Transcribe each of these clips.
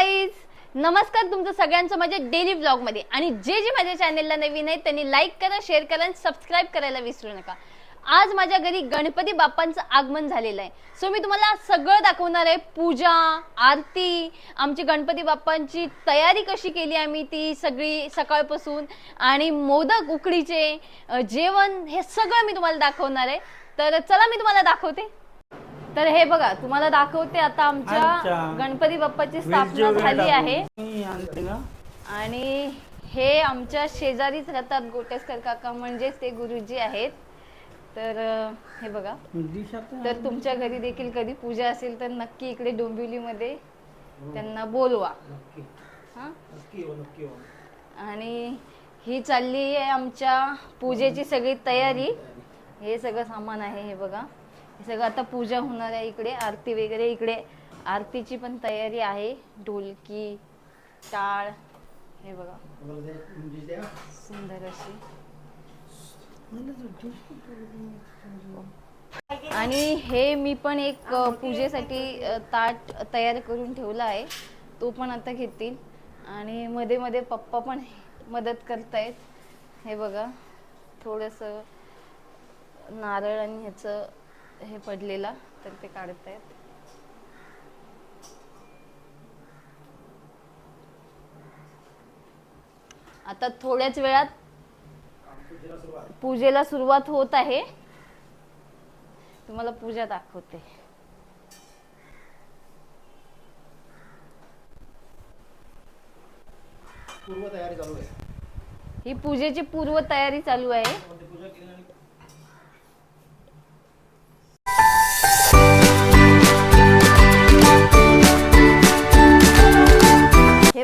Guys नमस्कार तुमचं सगळ्यांचं माझ्या डेली ब्लॉगमध्ये. आणि जे जे माझ्या चॅनेलला नवीन आहेत त्यांनी लाईक करा शेअर करा आणि सबस्क्राईब करायला विसरू नका. आज माझ्या घरी गणपती बाप्पांचं आगमन झालेलं आहे. सो मी तुम्हाला सगळं दाखवणार आहे. पूजा आरती आमची गणपती बाप्पांची तयारी कशी केली आम्ही ती सगळी सकाळपासून. आणि मोदक उकडीचे जेवण हे सगळं मी तुम्हाला दाखवणार आहे. तर चला मी तुम्हाला दाखवते. तर हे बघा तुम्हाला दाखवते आता आमच्या. गणपती बाप्पाची स्थापना झाली. आहे. आणि हे आमच्या शेजारीच राहतात गोटेसकर काका म्हणजेच ते गुरुजी आहेत. तर हे बघा. आता तर तुमच्या घरी देखील कधी पूजा असेल तर नक्की इकडे डोंबिवलीमध्ये त्यांना बोलवा. हा? हो हो. आणि ही चालली आहे आमच्या पूजेची सगळी तयारी. हे सगळं सामान आहे हे बघा. हे सगळं आता पूजा होणार आहे इकडे आरती वगैरे इकडे. आरतीची पण तयारी आहे ढोलकी टाळ हे बघा. सुंदर अशी. आणि हे मी पण एक पूजेसाठी ताट तयार करून ठेवला आहे. तो पण आता घेतील. आणि मध्ये मध्ये पप्पा पण मदत करतायत. हे बघा. थोडस नारळ आणि ह्याचं हे पडलेला तर ते काढतायत आता थोड्याच वेळात पूजेला सुरुवात होत आहे. तुम्हाला पूजा दाखवते. पूर्व तयारी चालू आहे. ही पूजेची पूर्व तयारी चालू आहे.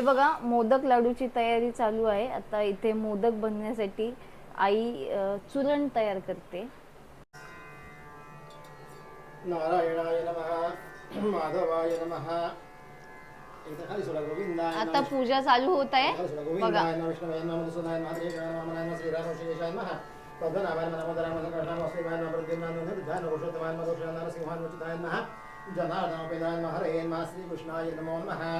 बघा मोदक लाडूची तयारी चालू आहे. आता इथे मोदक बनवण्यासाठी आई चुरण तयार करते. नारायणाय नमः माधवाय नमः. आता पूजा चालू होत आहे. बघा. गोविंदाय नमः विष्णुवाय नमः नमः.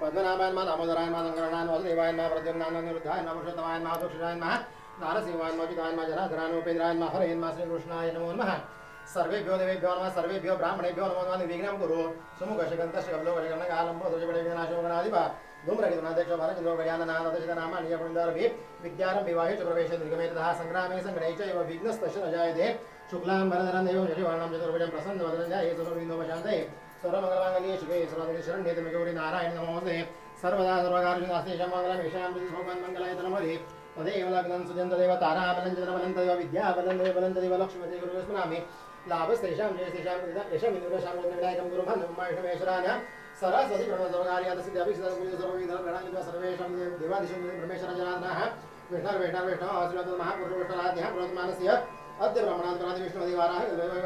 हविचन्दनौ सुमृतौ कण्ठे च मुक्तावली गोपस्त्री परिवेष्टितो विजयते गोपालचूडामणि मङ्गलतिलकं कृत्वा आचम्य तिथं पुन्हा पाणी व्हायचं केशवाय नमः नारायणाय नमः माधवाय नमः खाली सोडा गोविंदाय नमः विष्णवे नमः मधुसूदनाय नमः श्रीकृष्णाय नमः वामनाय नमः श्रीरामोषिकेशाय नमः पद्मनाभाय नमः दामोदराय नमः शङ्करणाय नमः वासुदेवाय नमः प्रद्युम्नाय नमः निरुद्धाय नमः पुरुषोत्तमाय नमः दोषिताय नमः नारसिंहाय नमः चिदाय नमः जनार्दनाय नमः उपेन्द्राय नमः हरे नमः श्रीकृष्णाय नमो नमः सर्वेभ्यो देवेभ्यो नमः सर्वेभ्यो ब्राह्मणेभ्यो नमो नमः निर्विघ्नं कुरु सुमुखशकन्तशकब्लोकशकर्णकालं दुर्जपडेनाशोगणाधिपा धूम्रगितुनाध्यक्ष भारचन्द्रो गजाननाथशितनामानि पुण्डारभि विद्यारं विवाहे च प्रवेशे दीर्घमेतः सङ्ग्रामे सङ्गणे च एव विघ्नस्तस्य न जायते शुक्लां वरदरं देवं शशिवर्णं चतुर्भुजं प्रसन्नवदनं ध्याये सर्वविघ्नोपशान्तये सर्वमङ्गलमाङ्गल्ये शिवे सर्वाधिके शरण्ये गौरी नारायण नमोऽस्ते सर्वदा सर्वकार्यसिद्धास्तेषां मङ्गलं येषां भगवान् मङ्गलाय तदेव लग्नं सुजन्त देव ताराबलं चन्द्रबलं तदेव विद्याबलं लाभस्तेषां जयस्तेषां यशं विदुरशां विनायकं गुरुभं सरस्वती प्रणवसर्वकार्यादसिद्ध्यभिषितं सर्वेषां देवादिशं ब्रह्मेश्वरजनार्दनः विष्णुर् विष्णुर् विष्णुः आशीर्वादः महापुरुषविष्णुराध्यः प्रवर्तमानस्य अद्य ब्रह्मणात्मनादि विष्णुदेवाराः वैवैव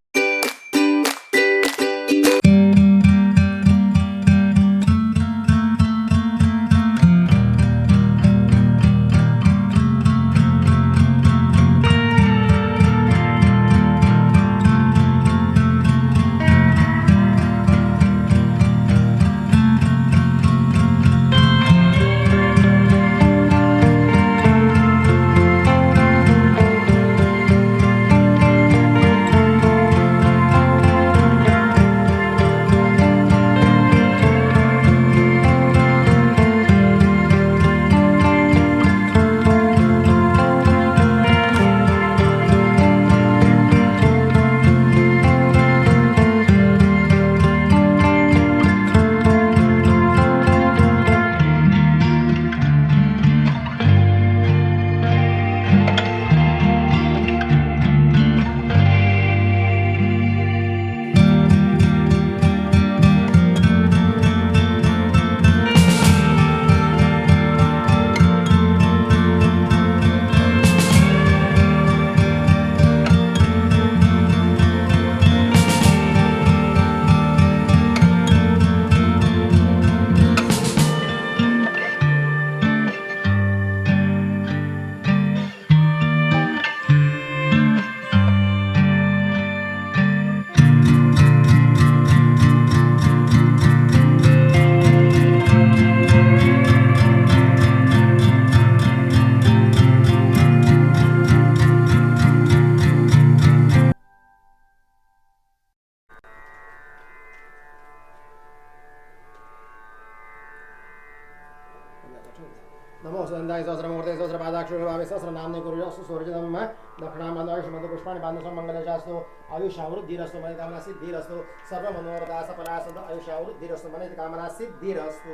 सहस्रदन्दाय सहस्रमूर्ते सहस्रपादाक्षरभावे म कुर्योऽस्तु सूर्यदम्म दक्षिणामन्दोषमन्द पुष्पाणि बान्धसं मङ्गलेशास्तु आयुषावृद्धिरस्तु मनोकामना सिद्धिरस्तु सर्वमनोरथा सफलासद आयुषावृद्धिरस्तु मनोकामना सिद्धिरस्तु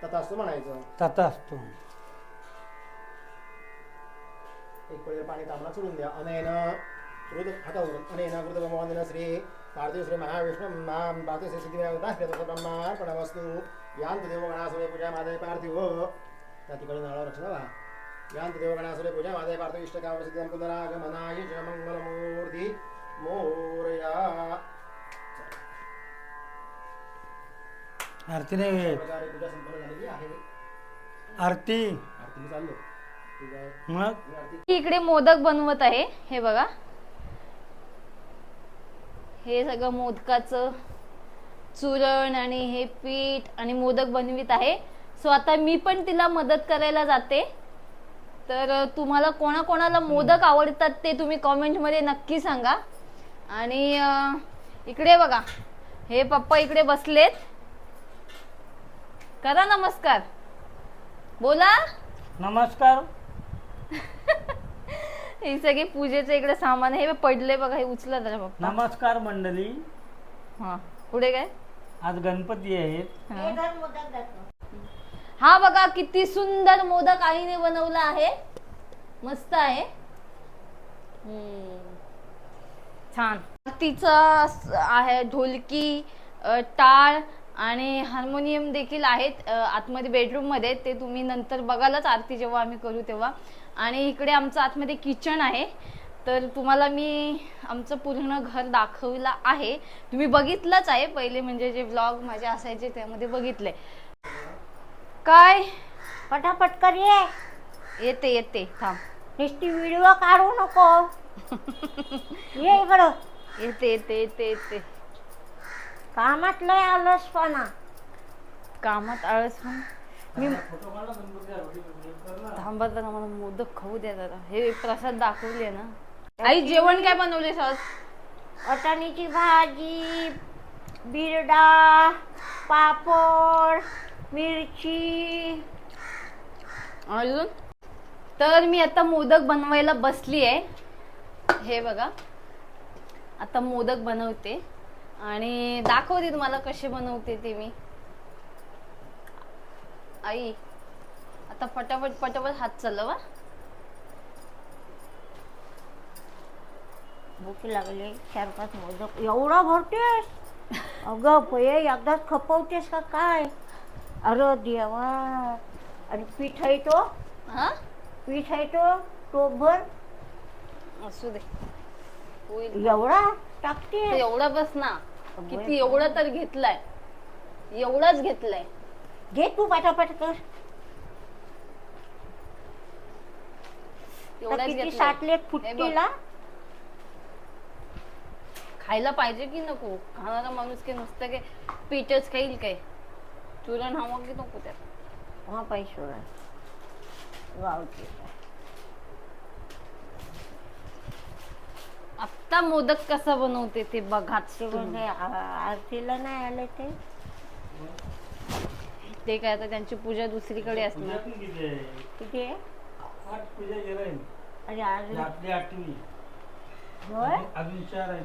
तथास्तु म्हणायचं तथास्तु एक पळीवर पानी तामना सोडून द्या। अनेन रुद हातावरून अनेन कृतभगवान श्री कार्तिक श्री महाविष्णु माम पार्थिव श्री सिद्धिविनायक दास ब्रह्मार्पणमस्तु। यान्त देवगणासुरे पूजा मादय पार्थिव। त्या तिकडे नाळावर लक्ष द्यावा यांत देवगणासुरे पूजा मादे पार्थिव इष्टकाम सिद्धम पुनरागमनाय च मंगलमूर्ती मोरया. आरतीने प्रकारे पूजा संपन्न झालेली आहे. आरती. आरती चाललो. मग? आरती इकडे मोदक बनवत आहे. हे बघा. हे सगळं मोदकाचं चुरण आणि हे पीठ आणि मोदक बनवित आहे. सो आता मी पण तिला मदत करायला जाते. तर तुम्हाला कोणाकोणाला मोदक आवडतात ते तुम्ही कॉमेंटमध्ये नक्की सांगा. आणि इकडे बघा. हे पप्पा इकडे बसलेत. करा नमस्कार. बोला. नमस्कार. हे सगळे पूजेचे इकडे सामान आहे. हे पडले बघा हे उचला जरा पप्पा. नमस्कार मंडळी. हा. पुढे काय? आज गणपती आहेत हा. हा बघा किती सुंदर मोदक आईने बनवला आहे. मस्त आहे. छान. तिचं आहे ढोलकी टाळ आणि हार्मोनियम देखील आहेत आतमध्ये बेडरूममध्ये. ते तुम्ही नंतर बघालच आरती जेव्हा आम्ही करू तेव्हा. आणि इकडे आमचं आतमध्ये किचन आहे. तर तुम्हाला मी आमचं पूर्ण घर दाखवलं आहे. तुम्ही बघितलंच आहे. पहिले म्हणजे जे ब्लॉग माझे असायचे त्यामध्ये बघितले. काय? पटापट कर ये येते येते थांब. नुसती व्हिडिओ काढू नको. ये इकडं. येते येते येते येते. कामात लय आलसपणा कामात आळस पण मी थांबा जरा मला? मोदक खाऊ द्या जरा. हे प्रसाद दाखवले ना. आई जेवण काय बनवले सहज वाटाण्याची भाजी बिरडा पापड मिरची. अजून? तर मी आता मोदक बनवायला बसली आहे हे बघा. आता मोदक बनवते. आणि दाखवते तुम्हाला कसे बनवते ते मी. आई आता पटापट पटापट हात चालवा भूक लागली. चार पाच मोदक. एवढा भरतेस? अगं पये एकदाच खपवतेस का काय? अरे देवा. आणि पीठ आहे तो? हा? पीठ आहे तो? टोपभर असू दे. होईल. एवढा तर टाकते एवढा बस ना. किती एवढा तर घेतलाय. एवढाच घेतलाय. घे तू पटापट कर. एवढाच किती घेतलाय. फुट्टीला खायला पाहिजे की नको? खाणारा माणूस काय नुसतं काय पीठच खाईल काय? चुरण हवं की नको त्यात. हा पैसे गावचे आत्ता मोदक कसा बनवते ते बघाच ते तुम्ही. आ- आरतीला नाही आले ते? ते काय आता त्यांची पूजा दुसरीकडे असणार पूजा पण किती आहे? किती आहे? आठ पूजा केलाय आणि आज आपली आठवी. होय? अजून चार आहेत.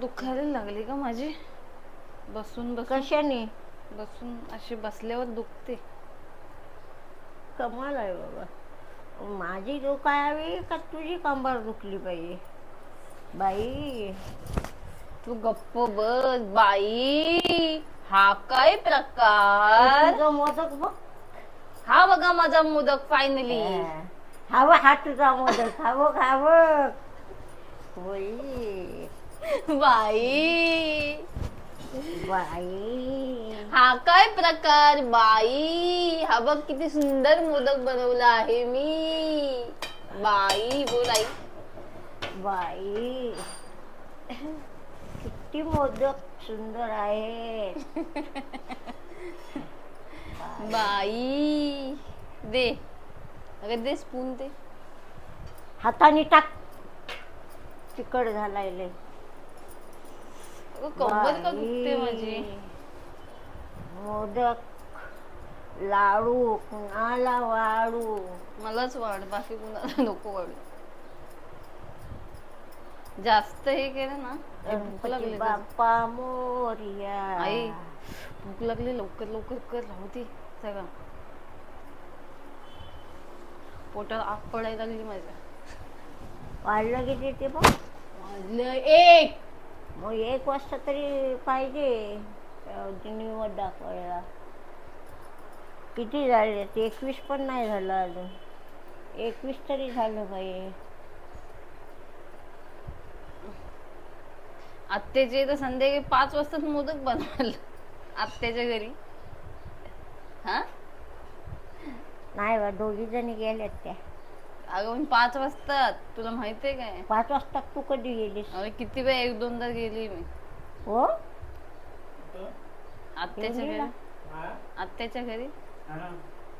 दुखायला लागली का माझी. बसून बसून. कशाने? बसून अशी बसल्यावर दुखते. कमाल आहे बाबा. माझी दुखावी का तुझी कंबर दुखली पाहिजे बाई. तू गप्प बस बाई. हा काय प्रकार? तुझं मोदक बघ. हा बघा माझा मोदक फायनली हवं हा तुझा मोदक. खावं खावं बाई बाई. बाई. हा काय प्रकार बाई? हा बघ किती सुंदर मोदक बनवला आहे मी. बाई बोल आई. बाई किती मोदक सुंदर आहेत. बाई दे. अगं दे स्पून दे हाताने टाक. तिकड झालाय लय अगं कंबर का दुखते. माझी? मोदक लाडू कुणाला वाळू मलाच वाढ बाकी कुणाला नको वाढ. जास्त हे केलं ना भूक लागली बाप्पा मोरिया. आई भूक लागली लवकर लवकर कर राहू दे सगळं पोटात आग पडायला लागली माझ्या. वाढलं किती ते बघ वाजलं एक. मग एक वाजता तरी पाहिजे. न्यूवर दाखवायला. किती झाले? ते एकवीस पण नाही झालं अजून. एकवीस तरी झालं पाहिजे आत्याचे तर संध्याकाळी पाच वाजताच मोदक बनवलं आत्याच्या घरी. हा? नाही बा दोघी जणी गेल्यात त्या. अगं पण पाच वाजता तुला माहितीये काय? पाच वाजता तू कधी गेलीस? अरे किती वेळ? एक दोनदा गेली मी. हो? आत्याच्या घरी. गेलीला? हा? आत्याच्या घरी. हा. ना.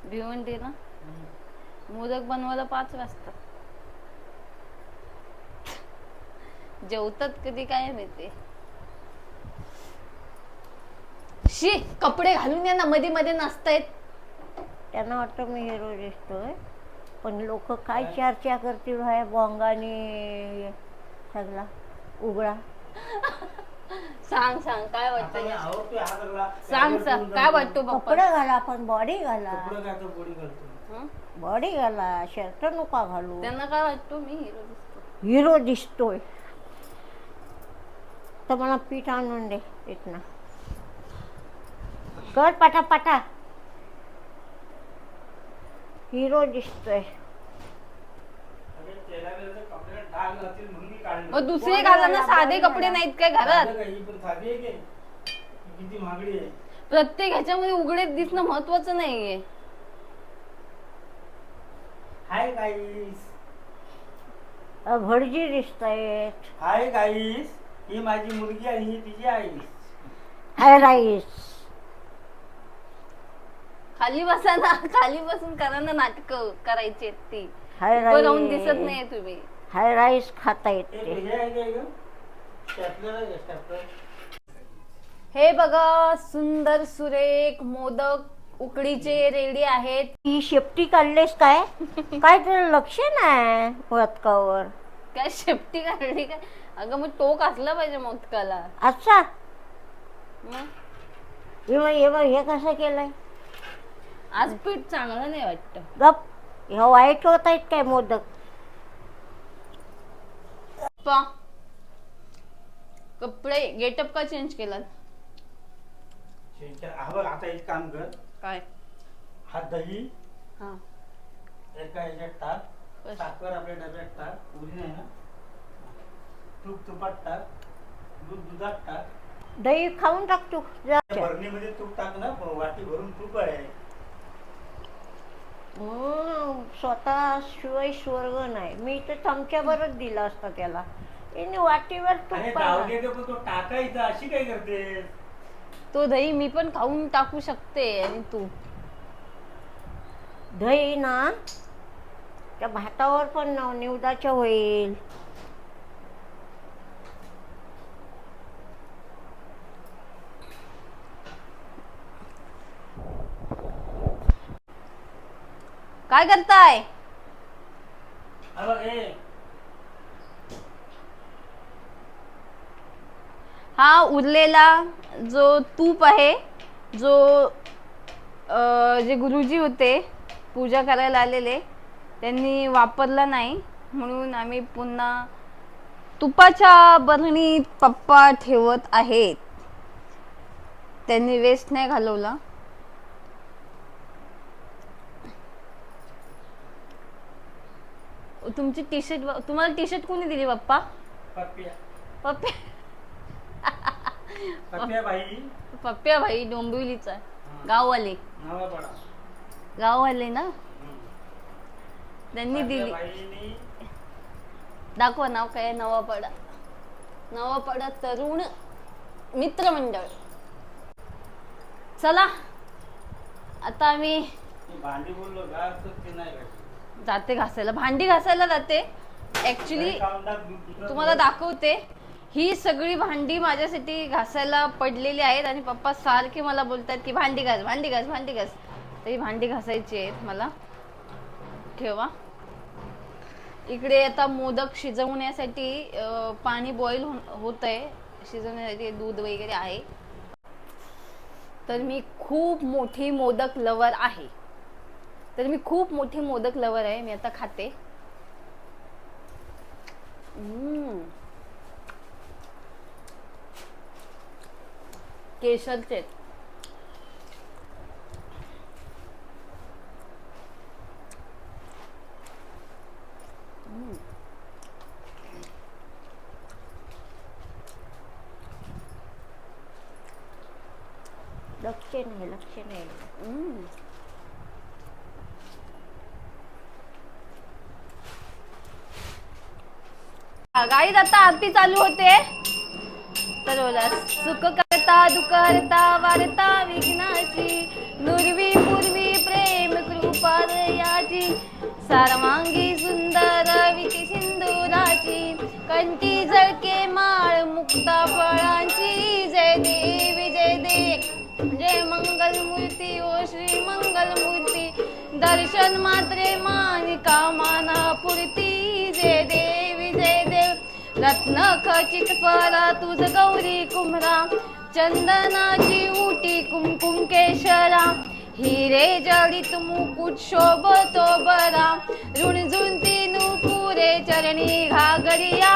भिवंडीला. मोदक बनवायला पाच वाजता. जेवतात कधी काय माहिती? शी कपडे घालून या ना. मध्ये मध्ये नसतायत त्यांना वाटतं मी हिरो दिसतोय. पण लोक काय चर्चा करतील भाया बोंगाने सगळा उघडा. सांग सांग काय वाटतं. सांग सांग काय वाटतो कपडे घाला पण बॉडी घाला? बॉडी घाला शर्ट नका घालू. त्यांना काय वाटतो? मी हिरो दिसतो. हिरो दिसतोय. तर मला पीठ आणून दे इथनं. कर पाटा पाटा हिरो दिसतोय अरे चेहऱ्याला जर कपड्याला डाग लागतील म्हणून मी काढले. मग दुसरे घाला ना साधे कपडे नाहीत काय घरात? साधं काही, पण साधी आहे की? ही किती महागडी आहे प्रत्येक ह्याच्यामध्ये उघडे दिसणं महत्वाचं नाहीये. हाय गाईस अ, भटजी दिसतायत. हाय गाईस ही माझी मुलगी आणि ही तिची आई. हाय राईस. खाली बसा ना खाली बसून करा ना नाटक करायची आहेत ती. हाय उभं राहून दिसत राईस नाही तुम्ही. हाय राईस खाता हे येते हे बघा सुंदर सुरेख मोदक उकडीचे रेडी आहेत. ही शेपटी काढलेस काय? काय तर लक्ष नाही पदकावर काय शेपटी काढली काय? अगं मग टोक असला पाहिजे मोदकाला. अच्छा मग? हे बघ, हे बघ, हे कसं केलंय? आज पीठ चांगलं नाही वाटत. गप. हे वाईट होत आहेत काय मोदक. पा. कपडे गेटअप का चेंज केला. शेंच्या- हा बघ आता एक काम कर. काय? हा दही हा. एका ह्याच्यात टाक. बस. साखर आपल्या डब्यात टाक. पुरी नाही ना? तूप तुपात टाक. दूध दुधात टाक. दही खाऊन टाक तू. तूप टाक ना. वाटी भरून तूप आहे. हम्म, स्वतः शिवाय स्वर्ग नाही. मी तर चमच्यावरच दिला असता त्याला. याने वाटीवर अरे तूप जाऊ पाडलं. दे ते पण तो टाकायचा. अशी काय करते तो दही मी पण खाऊन टाकू शकते आणि तू. दही ना त्या भातावर पण ना निवदाच्या होईल. काय करताय? हा उरलेला जो तूप आहे जो अ, जे गुरुजी होते पूजा करायला आलेले त्यांनी वापरला नाही. म्हणून आम्ही पुन्हा तुपाच्या बरणीत पप्पा ठेवत आहेत. त्यांनी वेस्ट नाही घालवला. तुमची टी शर्ट तुम्हाला टी शर्ट कोणी दिली पप्पा? पप्प्या. पप्पा पप्प्या भाई डोंबिवलीचा गाववाले. गाववाले ना? त्यांनी दिली. दाखवा नाव काय नवापाडा. नवापाडा तरुण मित्रमंडळ. चला. आता आम्ही भांडी बोललो जाते घासायला. भांडी घासायला जाते. ऍक्च्युली तुम्हाला दाखवते. ही सगळी भांडी माझ्यासाठी घासायला पडलेली आहेत आणि पप्पा सारखे मला बोलतात की भांडी घास भांडी घास भांडी घास. तरी भांडी घासायची आहेत मला. ठेवा. इकडे आता मोदक शिजवण्यासाठी पाणी बॉईल होत आहे शिजवण्यासाठी दूध वगैरे आहे. तर मी खूप मोठी मोदक लवर आहे. तर मी खूप मोठी मोदक लवर आहे मी आता खाते. केशरचे लक्ष नाही लक्ष नाही हम्म. गाईत आता आरती चालू होते. तर बोला सुख करता दुख करता वारता विघ्नाची नुरवी पूर्वी प्रेम कृपा याची सर्वांगी सुंदर विधी सिंदुराची कंठी झळके माळ मुक्ता फळांची. जय देवी जय देव. जय म्हणजे मंगल मूर्ती ओ श्री मंगल मूर्ती दर्शन मात्रे मानिका माना पुरती जय देवी जय देव. रत्न खचित परा तुझ गौरी कुमरा चंदनाची उटी कुमकुम केशरा. हिरे जडित मुकुट शोभतो बरा रुणझुंती नुपुरे चरणी घागरिया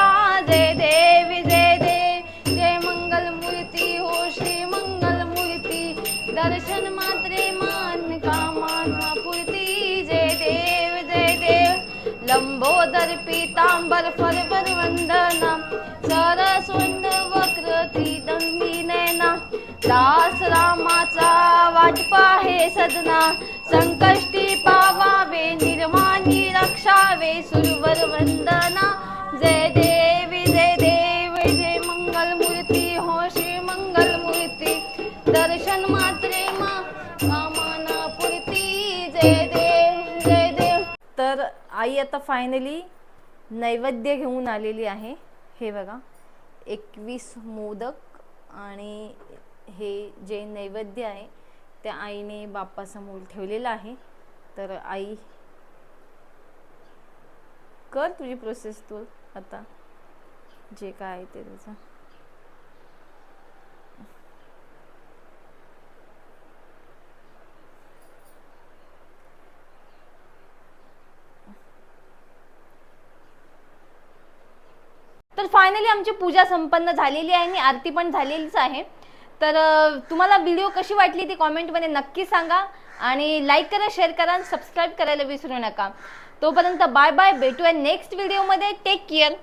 पीतांबर फरवर वंदना सरस्वंद वक्र दंगी नैना दास रामाचा वाटपा हे सदना संकष्टी पावावे निर्माणी रक्षावे सुरवर वंदना. जय देवी जय देव जय मंगल मूर्ती हो श्री मंगल मूर्ती दर्शन मात्रे मा कामना पुरती. जय देव जय देव. तर आई आता फायनली नैवेद्य घेऊन आलेली आहे. हे बघा. एकवीस मोदक आणि हे जे नैवेद्य आहे त्या आईने बाप्पासमोर ठेवलेलं आहे. तर आई कर तुझी प्रोसेस तू आता. जे काय आहे ते तुझं तर फायनली आमची पूजा संपन्न झालेली आहे. आणि आरती पण झालेलीच आहे. तर तुम्हाला व्हिडिओ कशी वाटली ती कॉमेंटमध्ये नक्की सांगा आणि लाईक करा शेअर करा आणि सबस्क्राईब करायला विसरू नका. तोपर्यंत बाय बाय भेटूया नेक्स्ट व्हिडिओमध्ये. Take care.